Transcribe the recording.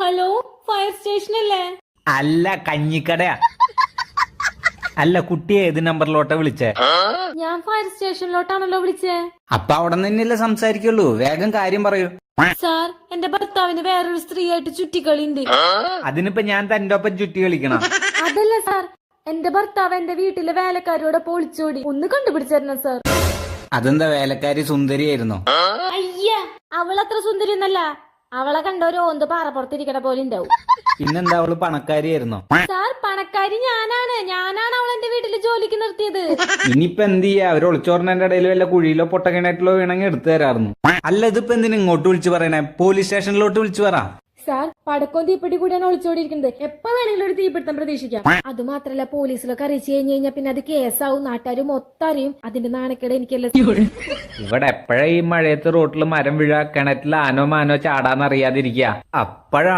Hello fire station അല്ലേ? അല്ല കഞ്ഞിക്കടയാ. അല്ല കുട്ടിയെ ഏത് നമ്പറിലോട്ടാ വിളിച്ചേ? ഞാൻ ഫയർ സ്റ്റേഷനിലോട്ടാണല്ലോ വിളിച്ചേ. അപ്പൊ അവിടെ നിന്നല്ലേ സംസാരിക്കുള്ളൂ. വേഗം കാര്യം പറയൂ. സാർ എന്റെ ഭർത്താവിന് വേറൊരു സ്ത്രീയായിട്ട് ചുറ്റിക്കളിയുണ്ട് അതിനിപ്പോ ഞാൻ തന്റെ ഒപ്പം ചുറ്റി കളിക്കണം? അതല്ല സാർ. എന്റെ ഭർത്താവ് എന്റെ വീട്ടിലെ വേലക്കാരോടെ പൊളിച്ചോടി. ഒന്ന് കണ്ടുപിടിച്ചിരുന്ന സാർ? അതെന്താ വേലക്കാരി സുന്ദരിയായിരുന്നോ? അയ്യ അവളത്ര സുന്ദരി ഒന്നല്ല അവളെ കണ്ട ഒരു ഓന്ത് പാറപ്പുറത്തിരിക്കണ പോലെ ഉണ്ടാവും. പിന്നെന്താ അവൾ പണക്കാരിയായിരുന്നോ? സാർ പണക്കാരി ഞാനാണ്. ഞാനാണ് അവൾ എന്റെ വീട്ടിൽ ജോലിക്ക് നിർത്തിയത്. ഇനിയിപ്പൊ എന്ത് ചെയ്യാ? അവർ ഒളിച്ചോറിന്റെ ഇടയിൽ വല്ല കുഴിയിലോ പൊട്ടക്കിണറ്റിലോ വീണെങ്കിൽ എടുത്തു തരാറുന്നു അല്ല ഇതിപ്പോ എന്തിനാ ഇങ്ങോട്ട് വിളിച്ചു പറയണേ? പോലീസ് സ്റ്റേഷനിലോട്ട് വിളിച്ചു പറ. സാർ പടക്കം തീപ്പെട്ടി കൂടിയാണ് ഒളിച്ചോടിയിരിക്കുന്നത്. എപ്പോ വേണമെങ്കിലും ഒരു തീപിടുത്തം പ്രതീക്ഷിക്കാം. അത് മാത്രല്ല പോലീസിലൊക്കെ അറിയിച്ചു കഴിഞ്ഞു കഴിഞ്ഞാൽ പിന്നെ അത് കേസാവും. നാട്ടുകാർ മൊത്തം അറിയും. അതിന്റെ നാണക്കേട് എനിക്കല്ല ഇവിടെ എപ്പോഴാ ഈ മഴയത്ത് റോട്ടിൽ മരം വീഴാ കിണറ്റിൽ ആനോ മാനോ ചാടാന്നറിയാതിരിക്കുക അപ്പോഴാണ്